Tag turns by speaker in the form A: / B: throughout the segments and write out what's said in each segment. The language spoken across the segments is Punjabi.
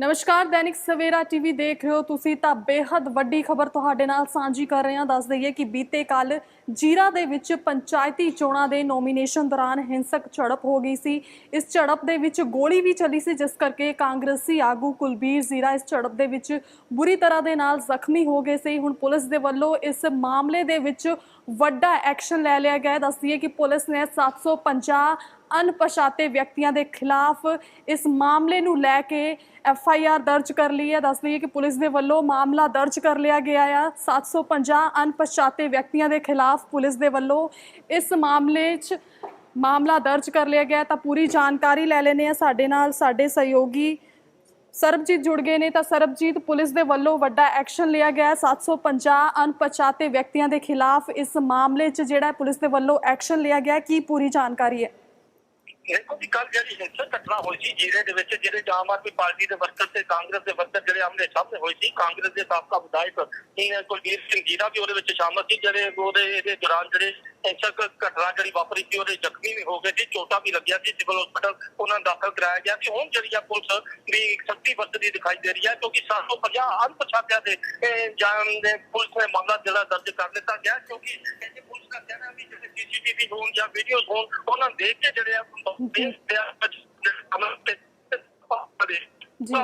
A: ਨਮਸਕਾਰ, ਦੈਨਿਕ ਸਵੇਰਾ ਟੀਵੀ ਦੇਖ ਰਹੇ ਹੋ ਤੁਸੀਂ ਤਾਂ ਬੇहद ਵੱਡੀ ਖਬਰ ਤੁਹਾਡੇ ਨਾਲ ਸਾਂਝੀ ਕਰ ਰਹੇ ਹਾਂ। ਦੱਸ ਦਈਏ ਕਿ ਬੀਤੇ ਕੱਲ ਜੀਰਾ ਦੇ ਵਿੱਚ ਪੰਚਾਇਤੀ ਚੋਣਾਂ ਦੇ ਨੋਮੀਨੇਸ਼ਨ ਦੌਰਾਨ ਹਿੰਸਕ ਝੜਪ ਹੋ ਗਈ ਸੀ। ਇਸ ਝੜਪ ਦੇ ਵਿੱਚ ਗੋਲੀ ਵੀ ਚੱਲੀ ਸੀ, ਜਿਸ ਕਰਕੇ ਕਾਂਗਰਸੀ ਆਗੂ ਕੁਲਬੀਰ ਜ਼ੀਰਾ ਇਸ ਝੜਪ ਦੇ ਵਿੱਚ ਬੁਰੀ ਤਰ੍ਹਾਂ ਦੇ ਨਾਲ ਜ਼ਖਮੀ ਹੋ ਗਏ ਸੀ। ਹੁਣ ਪੁਲਿਸ ਦੇ ਵੱਲੋਂ ਇਸ ਮਾਮਲੇ ਦੇ ਵਿੱਚ ਵੱਡਾ ਐਕਸ਼ਨ ਲੈ ਲਿਆ ਗਿਆ ਦੱਸਦੀ ਹੈ ਕਿ ਪੁਲਿਸ ਨੇ 750 ਅਣਪਛਾਤੇ ਵਿਅਕਤੀਆਂ ਦੇ ਖਿਲਾਫ ਇਸ ਮਾਮਲੇ ਨੂੰ ਲੈ ਕੇ ਐਫ ਆਈ ਆਰ ਦਰਜ ਕਰ ਲਈ ਹੈ। ਦੱਸ ਦਈਏ ਕਿ ਪੁਲਿਸ ਦੇ ਵੱਲੋਂ ਮਾਮਲਾ ਦਰਜ ਕਰ ਲਿਆ ਗਿਆ ਆ। 750 ਅਣਪਛਾਤੇ ਵਿਅਕਤੀਆਂ ਦੇ ਖਿਲਾਫ ਪੁਲਿਸ ਦੇ ਵੱਲੋਂ ਇਸ ਮਾਮਲੇ 'ਚ ਮਾਮਲਾ ਦਰਜ ਕਰ ਲਿਆ ਗਿਆ ਤਾਂ ਪੂਰੀ ਜਾਣਕਾਰੀ ਲੈ ਲੈਣੇ ਆ ਸਾਡੇ ਨਾਲ ਸਾਡੇ ਸਹਿਯੋਗੀ ਸਰਬਜੀਤ ਜੁੜ ਗਏ ਨੇ। ਤਾਂ ਸਰਬਜੀਤ, ਪੁਲਿਸ ਦੇ ਵੱਲੋਂ ਵੱਡਾ ਐਕਸ਼ਨ ਲਿਆ ਗਿਆ ਹੈ। 750 ਅਣਪਛਾਤੇ ਵਿਅਕਤੀਆਂ ਦੇ ਖਿਲਾਫ ਇਸ ਮਾਮਲੇ 'ਚ ਜਿਹੜਾ ਪੁਲਿਸ ਦੇ ਵੱਲੋਂ ਐਕਸ਼ਨ ਲਿਆ ਗਿਆ ਕੀ ਪੂਰੀ ਜਾਣਕਾਰੀ ਹੈ?
B: ਦੇਖੋ ਜੀ ਕੱਲ ਜਿਹੜੀ ਹਿੰਸਕ ਘਟਨਾ ਹੋਈ ਸੀ, ਜੀਰੇ ਦੇ ਵਿੱਚ ਜਿਹੜੇ ਆਮ ਆਦਮੀ ਪਾਰਟੀ ਦੇ ਵਰਕਰ ਤੇ ਕਾਂਗਰਸ ਦੇ ਵਰਕਰ ਜਿਹੜੇ ਆਮਨੇ ਸਾਹਮਣੇ ਹੋਏ ਸੀ, ਕਾਂਗਰਸ ਦੇ ਸਾਬਕਾ ਵਿਧਾਇਕ ਕੁਲਦੀਪ ਸਿੰਘ ਜੀਰਾ ਵੀ ਉਹਦੇ ਵਿੱਚ ਸ਼ਾਮਲ ਸੀ, ਜਿਹੜੇ ਉਹਦੇ ਇਹਦੇ ਦੌਰਾਨ ਜਿਹੜੇ ਹਿੰਸਕ ਘਟਨਾ ਜਿਹੜੀ ਵਾਪਰੀ ਸੀ, ਉਹਦੇ ਜ਼ਖਮੀ ਵੀ ਹੋ ਗਏ ਸੀ, ਚੋਟਾ ਵੀ ਲੱਗਿਆ ਸੀ, ਸਿਵਲ ਹਸਪੀਟਲ ਉਹਨਾਂ ਨੂੰ ਦਾਖਲ ਕਰਾਇਆ ਗਿਆ ਸੀ। ਹੁਣ ਜਿਹੜੀ ਆ ਪੁਲਿਸ ਵੀ ਸਖਤੀ ਵਰਤਦੀ ਦਿਖਾਈ ਦੇ ਰਹੀ ਹੈ, ਕਿਉਂਕਿ 750 ਅਣਪਛਾਤਿਆਂ ਦੇ, ਇਹ ਜਾਨ ਦੇ ਪੁਲਿਸ ਨੇ ਮਾਮਲਾ ਜਿਹੜਾ ਦਰਜ ਕਰ ਦਿੱਤਾ ਗਿਆ, ਕਿਉਂਕਿ ਸੀਸੀਟੀਵੀ ਹੋਣ ਜਾਂ ਵੀਡੀਓਜ਼ ਹੋਣ ਉਹਨਾਂ ਨੂੰ ਦੇਖ ਕੇ ਜਿਹੜੇ ਆ ਬੇਨਤੀ ਆ ਅਮਲ ਤੇ
A: ਜੀ।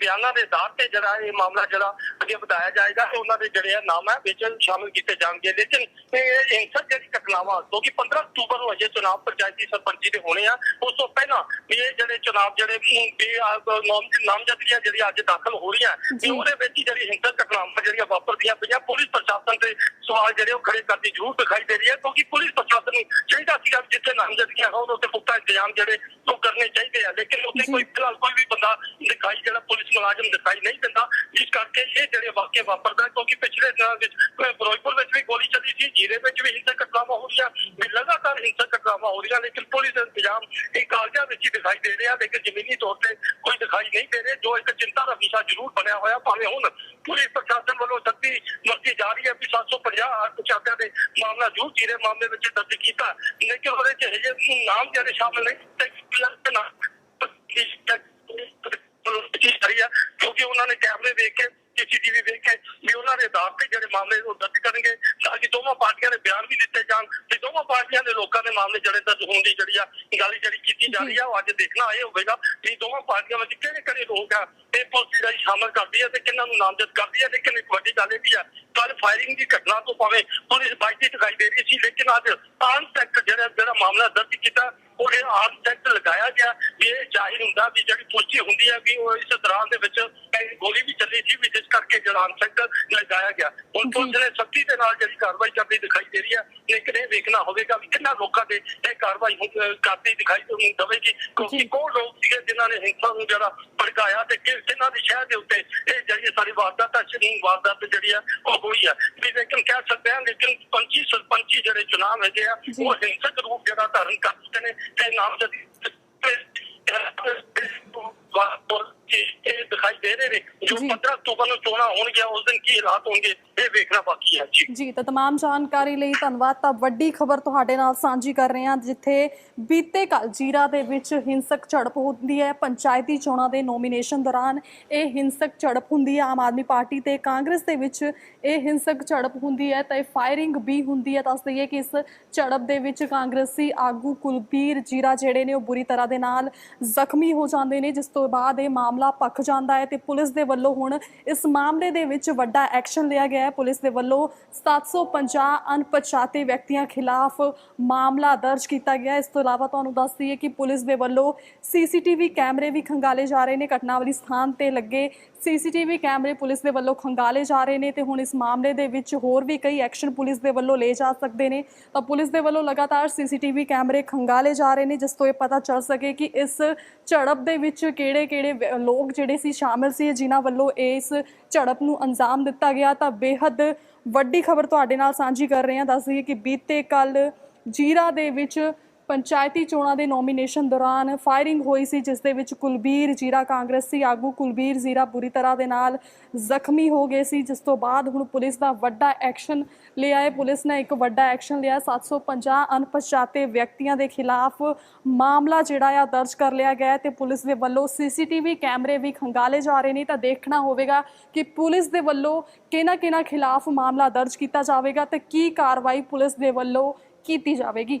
B: ਬਿਆਨਾਂ ਦੇ ਆਧਾਰ ਤੇ ਜਿਹੜਾ ਇਹ ਮਾਮਲਾ ਜਿਹੜਾ ਅੱਗੇ ਵਧਾਇਆ ਜਾਏਗਾ ਤੇ ਉਹਨਾਂ ਦੇ ਜਿਹੜੇ ਆ ਨਾਮ ਹੈ ਵਿੱਚ ਸ਼ਾਮਿਲ ਕੀਤੇ ਜਾਣਗੇ ਲੇਕਿਨ ਇਹ ਹਿੰਸਕ ਜਿਹੜੀ ਘਟਨਾਵਾਂ ਕਿਉਂਕਿ 15 ਅਕਤੂਬਰ ਨੂੰ ਅਜੇ ਚੁਣਾਵ ਪੰਚਾਇਤੀ ਸਰਪੰਚੀ ਦੇ ਹੋਣੇ ਆ ਉਸ ਤੋਂ ਪਹਿਲਾਂ ਵੀ ਇਹ ਜਿਹੜੇ ਚੁਣਾਵ ਜਿਹੜੇ ਨਾਮਜ਼ਦਗੀਆਂ ਜਿਹੜੀਆਂ ਅੱਜ ਦਾਖਲ ਹੋ ਰਹੀਆਂ। ਤੇ ਉਹਦੇ ਵਿੱਚ ਜਿਹੜੀ ਹਿੰਸਕ ਘਟਨਾਵਾਂ ਜਿਹੜੀਆਂ ਵਾਪਰਦੀਆਂ ਪਈਆਂ ਪੁਲਿਸ ਪ੍ਰਸ਼ਾਸਨ ਤੇ ਸਵਾਲ ਜਿਹੜੇ ਉਹ ਖੜੇ ਕਰਦੀ ਜ਼ਰੂਰ ਦਿਖਾਈ ਦੇ ਰਹੀ ਹੈ ਕਿਉਂਕਿ ਪੁਲਿਸ ਪ੍ਰਸ਼ਾਸਨ ਨੂੰ ਚਾਹੀਦਾ ਸੀਗਾ ਜਿੱਥੇ ਨਾਮਜ਼ਦਗੀਆਂ ਹੋਣ ਉੱਥੇ ਪੁਖਤਾ ਇੰਤਜ਼ਾਮ ਜਿਹੜੇ ਉਹ ਕਰਨੇ ਚਾਹੀਦੇ ਆ ਲੇਕਿਨ ਉੱਥੇ। ਕੋਈ ਫਿਲਹਾਲ ਕੋਈ ਵੀ ਬੰਦਾ ਦਿਖਾਈ ਜਿਹੜਾ ਪੁਲਿਸ ਮੁਲਾਜ਼ਮ ਦਿਖਾਈ ਨਹੀਂ ਦਿੰਦਾ ਜਿਸ ਕਰਕੇ ਇਹ ਜਿਹੜੇ ਵਾਕਿਆ ਵਾਪਰਦਾ ਕਿਉਂਕਿ ਪਿਛਲੇ ਦਿਨਾਂ ਵਿੱਚ ਫਿਰੋਜ਼ਪੁਰ ਵਿੱਚ ਵੀ ਗੋਲੀ ਚੱਲੀ ਸੀ ਜੀਰੇ ਵਿੱਚ ਵੀ ਹਿੰਸਕ ਘਟਨਾਵਾਂ ਹੋ ਰਹੀਆਂ ਵੀ ਲਗਾਤਾਰ ਹਿੰਸਕ ਘਟਨਾਵਾਂ ਹੋ ਰਹੀਆਂ ਲੇਕਿਨ ਪੁਲਿਸ ਇਹ ਕਾਲਜਾਂ ਵਿੱਚ ਹੀ ਦਿਖਾਈ ਦੇ ਰਿਹਾ ਲੇਕਿਨ ਜ਼ਮੀਨੀ ਤੌਰ ਤੇ ਕੋਈ ਦਿਖਾਈ ਨਹੀਂ ਦੇ ਰਿਹਾ ਜੋ ਇੱਕ ਚਿੰਤਾ ਦਾ ਵਿਸ਼ਾ ਜ਼ਰੂਰ ਬਣਿਆ ਹੋਇਆ ਭਾਵੇਂ ਹੁਣ ਪੁਲਿਸ ਪ੍ਰਸ਼ਾਸਨ ਵੱਲੋਂ ਸਖਤੀ ਵਰਤੀ ਜਾ ਰਹੀ ਹੈ ਵੀ 750 ਪਛਾਤਿਆਂ ਦੇ ਮਾਮਲਾ ਜ਼ਰੂਰ ਜੀਰੇ ਮਾਮਲੇ ਵਿੱਚ ਦਰਜ ਕੀਤਾ ਲੇਕਿਨ ਉਹਦੇ ਚ ਹਜੇ ਨਾਮ ਜਿਹੜੇ ਸ਼ਾਮਲ ਨਹੀਂ ਤੇ ਨਾ ਕਿਉਂਕਿ ਉਹਨਾਂ ਨੇ ਕੈਮਰੇ ਦੇਖ ਕੇ ਸੀਸੀਟੀਵੀ ਵੇਖ ਕੇ ਵੀ ਉਹਨਾਂ ਦੇ ਆਧਾਰ ਤੇ ਜਿਹੜੇ ਮਾਮਲੇ ਉਹ ਦਰਜ ਕਰਨਗੇ, ਤਾਂ ਕਿ ਦੋਵਾਂ ਪਾਰਟੀਆਂ ਦੇ ਬਿਆਨ ਵੀ ਦਿੱਤੇ ਜਾਣ ਤੇ ਦੋਵਾਂ ਪਾਰਟੀਆਂ ਦੇ ਲੋਕਾਂ ਦੇ ਮਾਮਲੇ ਜਿਹੜੇ ਦਰਜ ਹੋਣ ਦੀ ਜਿਹੜੀ ਆ ਗੱਲ ਜਿਹੜੀ ਕੀਤੀ ਜਾ ਰਹੀ ਆ, ਉਹ ਅੱਜ ਦੇਖਣਾ ਇਹ ਹੋਵੇਗਾ ਕਿ ਦੋਵਾਂ ਪਾਰਟੀਆਂ ਵਿੱਚ ਕਿਹੜੇ ਕਿਹੜੇ ਲੋਕ ਆ, ਇਹ ਪੁਲਿਸ ਜਿਹੜਾ ਸ਼ਾਮਲ ਕਰਦੀ ਹੈ ਤੇ ਕਿਹਨਾਂ ਨੂੰ ਨਾਮਜ਼ਦ ਕਰਦੀ ਹੈ ਲੇਕਿਨ ਇੱਕ ਵੱਡੀ ਗੱਲ ਇਹ ਵੀ ਆ ਕੱਲ ਫਾਇਰਿੰਗ ਦੀ ਘਟਨਾ ਤੋਂ ਭਾਵੇਂ ਪੁਲਿਸ ਬਾਈਟੀ ਦਿਖਾਈ ਦੇ ਰਹੀ ਸੀ, ਲੇਕਿਨ ਅੱਜ ਆਨ ਸੈਕਟਰ ਜਿਹੜਾ ਜਿਹੜਾ ਮਾਮਲਾ ਦਰਜ ਕੀਤਾ ਉਹ ਇਹ ਆਨ ਸੈਕਟਰ ਲਗਾਇਆ ਗਿਆ ਵੀ ਇਹ ਜ਼ਾਹਿਰ ਹੁੰਦਾ ਵੀ ਜਿਹੜੀ ਪੁਸ਼ਟੀ ਹੁੰਦੀ ਹੈ ਕਿ ਉਹ ਇਸ ਦੌਰਾਨ ਦੇ ਵਿੱਚ ਗੋਲੀ ਵੀ ਚੱਲੀ ਸੀ ਵੀ ਜਿਸ ਕਰਕੇ ਜਿਹੜਾ ਆਨ ਸੈਕਟਰ ਲਗਾਇਆ ਗਿਆ ਹੁਣ। ਪੁਲਿਸ ਨੇ ਸਖਤੀ ਦੇ ਨਾਲ ਜਿਹੜੀ ਕਾਰਵਾਈ ਕਰਦੀ ਦਿਖਾਈ ਦੇ ਰਹੀ ਹੈ ਲੇਕਿਨ ਇਹ ਵੇਖਣਾ ਹੋਵੇਗਾ ਵੀ ਕਿੰਨਾ ਲੋਕਾਂ ਦੇ ਇਹ ਕਾਰਵਾਈ ਕਰਦੀ ਦਿਖਾਈ ਦੇਵੇਗੀ ਕਿਉਂਕਿ। ਕੌਣ ਲੋਕ ਸੀਗੇ ਜਿਨ੍ਹਾਂ ਨੇ ਹਿੰਸਾ ਨੂੰ ਜਿਹੜਾ ਭੜਕਾਇਆ ਤੇ ਕਿ ਕਿਹਨਾਂ ਦੀ ਸ਼ਹਿਰ ਦੇ ਉੱਤੇ ਇਹ ਜਿਹੜੀ ਸਾਰੀ ਵਾਰਦਾਤ ਹੈ ਸ਼ਰੀਨ ਵਾਰਦਾਤ ਜਿਹੜੀ ਆ ਉਹ ਹੋਈ ਆ ਵੀ ਲੇਕਿਨ ਕਹਿ ਸਕਦੇ ਹਾਂ ਲੇਕਿਨ ਪੰਚੀ ਸਰਪੰਚੀ ਜਿਹੜੇ ਚੁਣਾਵ ਹੈਗੇ ਆ। ਉਹ ਹਿੰਸਕ ਰੂਪ ਜਿਹੜਾ ਧਾਰਨ ਕਰ ਚੁੱਕੇ ਨੇ ਤੇ ਨਾਮਜ਼ਦਗੀ ਇਹ ਦਿਖਾਈ ਦੇ ਰਹੇ ਨੇ ਜੋ
A: ਜੀ।
B: 15 ਅਕਤੂਬਰ ਨੂੰ ਚੋਣਾਂ ਹੋਣਗੀਆਂ ਉਸ ਦਿਨ ਕੀ ਹਾਲਾਤ ਹੋਣਗੇ ਇਹ ਵੇਖਣਾ ਬਾਕੀ ਹੈ ਜੀ
A: ਜੀ ਤਾਂ तमाम ਜਾਣਕਾਰੀ ਲਈ ਧੰਨਵਾਦ ਤਾਂ ਵੱਡੀ ਖਬਰ ਤੁਹਾਡੇ ਨਾਲ ਸਾਂਝੀ ਕਰ ਰਹੇ ਹਾਂ ਜਿੱਥੇ ਬੀਤੇ ਕੱਲ ਜੀਰਾ ਦੇ ਵਿੱਚ ਹਿੰਸਕ ਝੜਪ ਹੁੰਦੀ ਹੈ ਪੰਚਾਇਤੀ ਚੋਣਾਂ ਦੇ ਨੋਮੀਨੇਸ਼ਨ ਦੌਰਾਨ ਇਹ ਹਿੰਸਕ ਝੜਪ ਹੁੰਦੀ ਹੈ ਆਮ ਆਦਮੀ ਪਾਰਟੀ ਤੇ ਕਾਂਗਰਸ ਦੇ ਵਿੱਚ ਇਹ ਹਿੰਸਕ ਝੜਪ ਹੁੰਦੀ ਹੈ ਤਾਂ ਇਹ ਫਾਇਰਿੰਗ ਵੀ ਹੁੰਦੀ ਹੈ ਦੱਸ ਦਈਏ ਕਿ ਇਸ ਝੜਪ ਦੇ ਵਿੱਚ ਕਾਂਗਰਸੀ ਆਗੂ ਕੁਲਬੀਰ ਜੀਰਾ ਜਿਹੜੇ ਨੇ ਉਹ ਬੁਰੀ ਤਰ੍ਹਾਂ ਦੇ ਨਾਲ ਜ਼ਖਮੀ ਹੋ ਜਾਂਦੇ ਨੇ ਜਿਸ ਤੋਂ ਬਾਅਦ ਇਹ ਮਾਮਲਾ ਪੱਕ ਜਾਂਦਾ ਹੈ ਤੇ ਪੁਲਿਸ ਦੇ ਵੱਲੋਂ ਹੁਣ ਇਸ ਮਾਮਲੇ ਦੇ ਵਿੱਚ ਵੱਡਾ ਐਕਸ਼ਨ ਲਿਆ ਗਿਆ ਹੈ। ਪੁਲਿਸ ਦੇ ਵੱਲੋਂ 750 ਅਣਪਛਾਤੇ ਵਿਅਕਤੀਆਂ ਖਿਲਾਫ ਮਾਮਲਾ ਦਰਜ ਕੀਤਾ ਗਿਆ ਇਸ ਤੋਂ ਇਲਾਵਾ ਤੁਹਾਨੂੰ ਦੱਸ ਦਈਏ ਕਿ ਪੁਲਿਸ ਦੇ ਵੱਲੋਂ ਸੀਸੀਟੀਵੀ ਕੈਮਰੇ ਵੀ ਖੰਗਾਲੇ ਜਾ ਰਹੇ ਨੇ। ਘਟਨਾ ਵਾਲੀ ਸਥਾਨ ਤੇ ਲੱਗੇ ਸੀਸੀਟੀਵੀ ਕੈਮਰੇ ਪੁਲਿਸ ਦੇ ਵੱਲੋਂ ਖੰਗਾਲੇ ਜਾ ਰਹੇ ਨੇ ਤੇ ਹੁਣ ਇਸ ਮਾਮਲੇ ਦੇ ਵਿੱਚ ਹੋਰ ਵੀ ਕਈ ਐਕਸ਼ਨ ਪੁਲਿਸ ਦੇ ਵੱਲੋਂ ਲਏ ਜਾ ਸਕਦੇ ਨੇ। ਤਾਂ ਪੁਲਿਸ ਦੇ ਵੱਲੋਂ ਲਗਾਤਾਰ ਸੀਸੀਟੀਵੀ ਕੈਮਰੇ ਖੰਗਾਲੇ ਜਾ ਰਹੇ ਨੇ, ਜਿਸ ਤੋਂ ਇਹ ਪਤਾ ਚੱਲ ਸਕੇ ਕਿ ਇਸ ਝੜਪ ਦੇ ਵਿੱਚ ਕਿਹੜੇ-ਕਿਹੜੇ ਲੋਕ ਜਿਹੜੇ ਸੀ ਸ਼ਾਮਿਲ ਸੀ, ਜਿਨ੍ਹਾਂ ਵੱਲੋਂ ਇਸ ਝੜਪ ਨੂੰ ਅੰਜਾਮ ਦਿੱਤਾ ਗਿਆ। ਤਾਂ ਬੇਹੱਦ ਵੱਡੀ ਖਬਰ ਤੁਹਾਡੇ ਨਾਲ ਸਾਂਝੀ ਕਰ ਰਹੇ ਹਾਂ। ਦੱਸ ਦਈਏ ਕਿ ਬੀਤੇ ਕੱਲ ਜੀਰਾ ਦੇ ਵਿੱਚ ਪੰਚਾਇਤੀ ਚੋਣਾਂ ਦੇ ਨੋਮੀਨੇਸ਼ਨ ਦੌਰਾਨ ਫਾਇਰਿੰਗ ਹੋਈ ਸੀ, ਜਿਸ ਦੇ ਵਿੱਚ ਕੁਲਬੀਰ ਜੀਰਾ ਕਾਂਗਰਸੀ ਆਗੂ ਕੁਲਬੀਰ ਜ਼ੀਰਾ ਬੁਰੀ ਤਰ੍ਹਾਂ ਦੇ ਨਾਲ ਜ਼ਖਮੀ ਹੋ ਗਏ ਸੀ, ਜਿਸ ਤੋਂ ਬਾਅਦ ਹੁਣ ਪੁਲਿਸ ਦਾ ਵੱਡਾ ਐਕਸ਼ਨ ਲਿਆ ਹੈ। ਪੁਲਿਸ ਨੇ ਇੱਕ ਵੱਡਾ ਐਕਸ਼ਨ ਲਿਆ। 750 ਅਣਪਛਾਤੇ ਵਿਅਕਤੀਆਂ ਦੇ ਖਿਲਾਫ ਮਾਮਲਾ ਜਿਹੜਾ ਆ ਦਰਜ ਕਰ ਲਿਆ ਗਿਆ ਹੈ ਤੇ ਪੁਲਿਸ ਦੇ ਵੱਲੋਂ ਸੀਸੀਟੀਵੀ ਕੈਮਰੇ ਵੀ ਖੰਗਾਲੇ ਜਾ ਰਹੇ ਨੇ। ਤਾਂ ਦੇਖਣਾ ਹੋਵੇਗਾ ਕਿ ਪੁਲਿਸ ਦੇ ਵੱਲੋਂ ਕਿਹਨਾਂ ਕਿਹਨਾਂ ਖਿਲਾਫ ਮਾਮਲਾ ਦਰਜ ਕੀਤਾ ਜਾਵੇਗਾ ਤੇ ਕੀ ਕਾਰਵਾਈ ਪੁਲਿਸ ਦੇ ਵੱਲੋਂ ਕੀਤੀ ਜਾਵੇਗੀ।